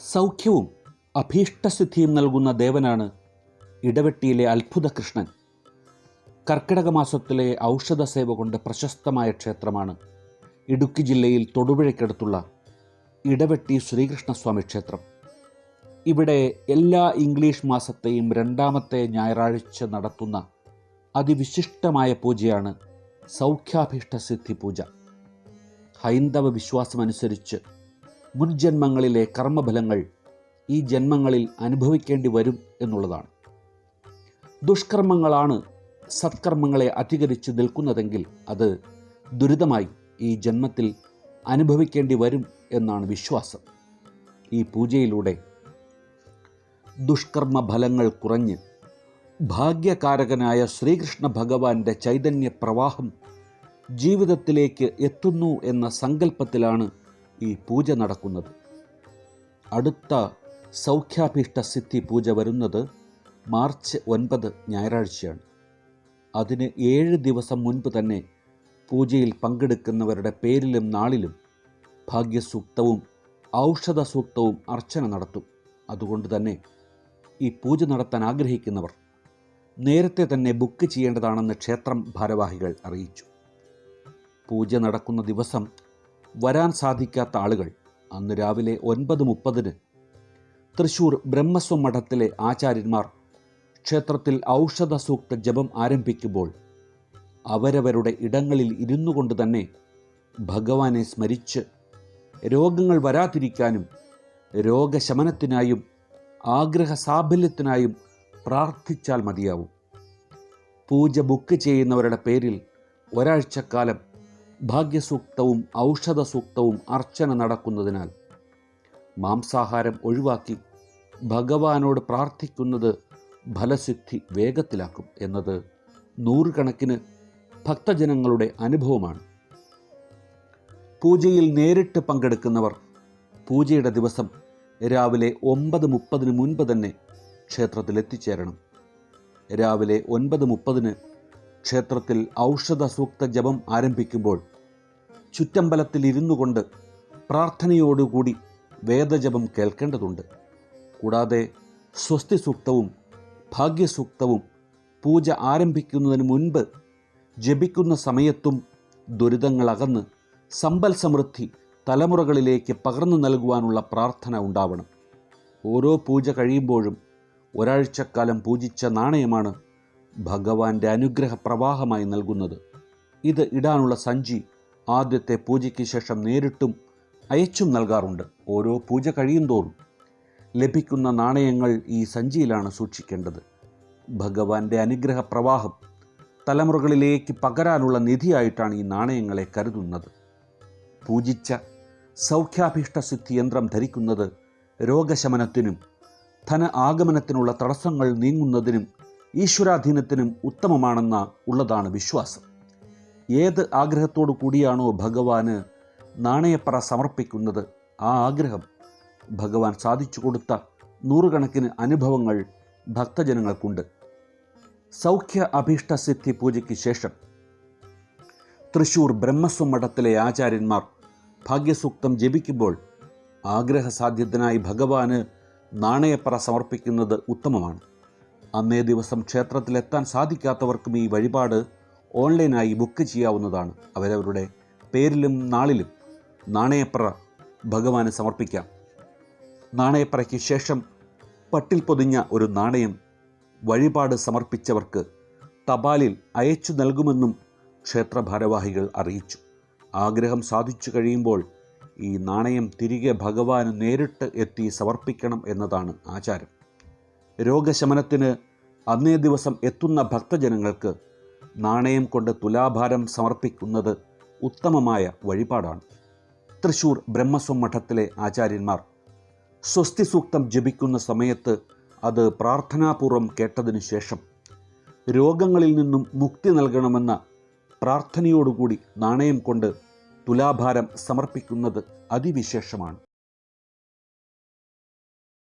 സൗഖ്യവും അഭീഷ്ടസിദ്ധിയും നൽകുന്ന ദേവനാണ് ഇടവെട്ടിയിലെ അത്ഭുത കൃഷ്ണൻ കർക്കിടക മാസത്തിലെ ഔഷധ സേവ കൊണ്ട് പ്രശസ്തമായ ക്ഷേത്രമാണ്. ഇടുക്കി ജില്ലയിൽ തൊടുപുഴയ്ക്കടുത്തുള്ള ഇടവെട്ടി ശ്രീകൃഷ്ണസ്വാമി ക്ഷേത്രം. ഇവിടെ എല്ലാ ഇംഗ്ലീഷ് മാസത്തെയും രണ്ടാമത്തെ ഞായറാഴ്ച നടത്തുന്ന അതിവിശിഷ്ടമായ പൂജയാണ് സൗഖ്യാഭീഷ്ടസിദ്ധി പൂജ ഹൈന്ദവ വിശ്വാസമനുസരിച്ച് മുൻജന്മങ്ങളിലെ കർമ്മഫലങ്ങൾ ഈ ജന്മങ്ങളിൽ അനുഭവിക്കേണ്ടി വരും എന്നുള്ളതാണ്. ദുഷ്കർമ്മങ്ങളാണ് സത്കർമ്മങ്ങളെ അധികരിച്ച് നിൽക്കുന്നതെങ്കിൽ അത് ദുരിതമായി ഈ ജന്മത്തിൽ അനുഭവിക്കേണ്ടി വരും എന്നാണ് വിശ്വാസം. ഈ പൂജയിലൂടെ ദുഷ്കർമ്മ ഫലങ്ങൾ കുറഞ്ഞ് ഭാഗ്യകാരകനായ ശ്രീകൃഷ്ണ ഭഗവാന്റെ ചൈതന്യ പ്രവാഹം ജീവിതത്തിലേക്ക് എത്തുന്നു എന്ന സങ്കല്പത്തിലാണ് ഈ പൂജ നടക്കുന്നത്. അടുത്ത സൗഖ്യാഭീഷ്ട സിദ്ധി പൂജ വരുന്നത് മാർച്ച് ഒൻപത് ഞായറാഴ്ചയാണ്. അതിന് ഏഴ് ദിവസം മുൻപ് തന്നെ പൂജയിൽ പങ്കെടുക്കുന്നവരുടെ പേരിലും നാളിലും ഭാഗ്യസൂക്തവും ഔഷധ സൂക്തവും അർച്ചന നടത്തും. അതുകൊണ്ട് തന്നെ ഈ പൂജ നടത്താൻ ആഗ്രഹിക്കുന്നവർ നേരത്തെ തന്നെ ബുക്ക് ചെയ്യേണ്ടതാണെന്ന് ക്ഷേത്രം ഭാരവാഹികൾ അറിയിച്ചു. പൂജ നടക്കുന്ന ദിവസം വരാൻ സാധിക്കാത്ത ആളുകൾ അന്ന് രാവിലെ ഒൻപത് മുപ്പതിന് തൃശൂർ ബ്രഹ്മസ്വം മഠത്തിലെ ആചാര്യന്മാർ ക്ഷേത്രത്തിൽ ഔഷധ സൂക്ത ജപം ആരംഭിക്കുമ്പോൾ അവരവരുടെ ഇടങ്ങളിൽ ഇരുന്നു കൊണ്ട് തന്നെ ഭഗവാനെ സ്മരിച്ച് രോഗങ്ങൾ വരാതിരിക്കാനും രോഗശമനത്തിനായും ആഗ്രഹ സാഫല്യത്തിനായും പ്രാർത്ഥിച്ചാൽ മതിയാവും. പൂജ ബുക്ക് ചെയ്യുന്നവരുടെ പേരിൽ ഒരാഴ്ചക്കാലം ഭാഗ്യസൂക്തവും ഔഷധ സൂക്തവും അർച്ചന നടക്കുന്നതിനാൽ മാംസാഹാരം ഒഴിവാക്കി ഭഗവാനോട് പ്രാർത്ഥിക്കുന്നത് ഫലസിദ്ധി വേഗത്തിലാക്കും എന്നത് നൂറുകണക്കിന് ഭക്തജനങ്ങളുടെ അനുഭവമാണ്. പൂജയിൽ നേരിട്ട് പങ്കെടുക്കുന്നവർ പൂജയുടെ ദിവസം രാവിലെ ഒമ്പത് മുപ്പതിന് മുൻപ് തന്നെ ക്ഷേത്രത്തിൽ എത്തിച്ചേരണം രാവിലെ ഒൻപത് മുപ്പതിന് ക്ഷേത്രത്തിൽ ഔഷധ സൂക്ത ജപം ആരംഭിക്കുമ്പോൾ ചുറ്റമ്പലത്തിൽ ഇരുന്നു കൊണ്ട് പ്രാർത്ഥനയോടുകൂടി വേദജപം കേൾക്കേണ്ടതുണ്ട്. കൂടാതെ സ്വസ്തി സൂക്തവും ഭാഗ്യസൂക്തവും പൂജ ആരംഭിക്കുന്നതിന് മുൻപ് ജപിക്കുന്ന സമയത്തും ദുരിതങ്ങൾ അകന്ന് സമ്പൽ സമൃദ്ധി തലമുറകളിലേക്ക് പകർന്നു നൽകുവാനുള്ള പ്രാർത്ഥന ഉണ്ടാവണം. ഓരോ പൂജ കഴിയുമ്പോഴും ഒരാഴ്ചക്കാലം പൂജിച്ച നാണയമാണ് ഭഗവാന്റെ അനുഗ്രഹ പ്രവാഹമായി നൽകുന്നത്. ഇത് ഇടാനുള്ള സഞ്ചി ആദ്യത്തെ പൂജയ്ക്ക് ശേഷം നേരിട്ടും അയച്ചും നൽകാറുണ്ട്. ഓരോ പൂജ കഴിയും തോറും ലഭിക്കുന്ന നാണയങ്ങൾ ഈ സഞ്ചിയിലാണ് സൂക്ഷിക്കേണ്ടത്. ഭഗവാന്റെ അനുഗ്രഹ പ്രവാഹം തലമുറകളിലേക്ക് പകരാനുള്ള നിധിയായിട്ടാണ് ഈ നാണയങ്ങളെ കരുതുന്നത്. പൂജിച്ച സൗഖ്യാഭീഷ്ട സിദ്ധി യന്ത്രം ധരിക്കുന്നത് രോഗശമനത്തിനും ധന ആഗമനത്തിനുള്ള തടസ്സങ്ങൾ നീങ്ങുന്നതിനും ഈശ്വരാധീനത്തിനും ഉത്തമമാണെന്ന ഉള്ളതാണ് വിശ്വാസം. ഏത് ആഗ്രഹത്തോടു കൂടിയാണോ ഭഗവാന് നാണയപ്പറ സമർപ്പിക്കുന്നത് ആ ആഗ്രഹം ഭഗവാൻ സാധിച്ചു കൊടുത്ത നൂറുകണക്കിന് അനുഭവങ്ങൾ ഭക്തജനങ്ങൾക്കുണ്ട്. സൗഖ്യ അഭീഷ്ട സിദ്ധി പൂജയ്ക്ക് ശേഷം തൃശൂർ ബ്രഹ്മസ്വം മഠത്തിലെ ആചാര്യന്മാർ ഭാഗ്യസൂക്തം ജപിക്കുമ്പോൾ ആഗ്രഹസാധ്യത്തിനായി ഭഗവാന് നാണയപ്പറ സമർപ്പിക്കുന്നത് ഉത്തമമാണ്. അന്നേ ദിവസം ക്ഷേത്രത്തിലെത്താൻ സാധിക്കാത്തവർക്കും ഈ വഴിപാട് ഓൺലൈനായി ബുക്ക് ചെയ്യാവുന്നതാണ്. അവരവരുടെ പേരിലും നാളിലും നാണയപ്ര ഭഗവാന് സമർപ്പിക്കാം. നാണയപ്രയ്ക്ക് ശേഷം പട്ടിൽ പൊതിഞ്ഞ ഒരു നാണയം വഴിപാട് സമർപ്പിച്ചവർക്ക് തപാലിൽ അയച്ചു നൽകുമെന്നും ക്ഷേത്ര ഭാരവാഹികൾ അറിയിച്ചു. ആഗ്രഹം സാധിച്ചു കഴിയുമ്പോൾ ഈ നാണയം തിരികെ ഭഗവാന് നേരിട്ട് എത്തി സമർപ്പിക്കണം എന്നതാണ് ആചാരം. രോഗശമനത്തിന് അന്നേ ദിവസം എത്തുന്ന ഭക്തജനങ്ങൾക്ക് നാണയം കൊണ്ട് തുലാഭാരം സമർപ്പിക്കുന്നത് ഉത്തമമായ വഴിപാടാണ്. തൃശൂർ ബ്രഹ്മസ്വം മഠത്തിലെ ആചാര്യന്മാർ സ്വസ്തി സൂക്തം ജപിക്കുന്ന സമയത്ത് അത് പ്രാർത്ഥനാപൂർവം കേട്ടതിനു ശേഷം രോഗങ്ങളിൽ നിന്നും മുക്തി നൽകണമെന്ന പ്രാർത്ഥനയോടുകൂടി നാണയം കൊണ്ട് തുലാഭാരം സമർപ്പിക്കുന്നത് അതിവിശേഷമാണ്.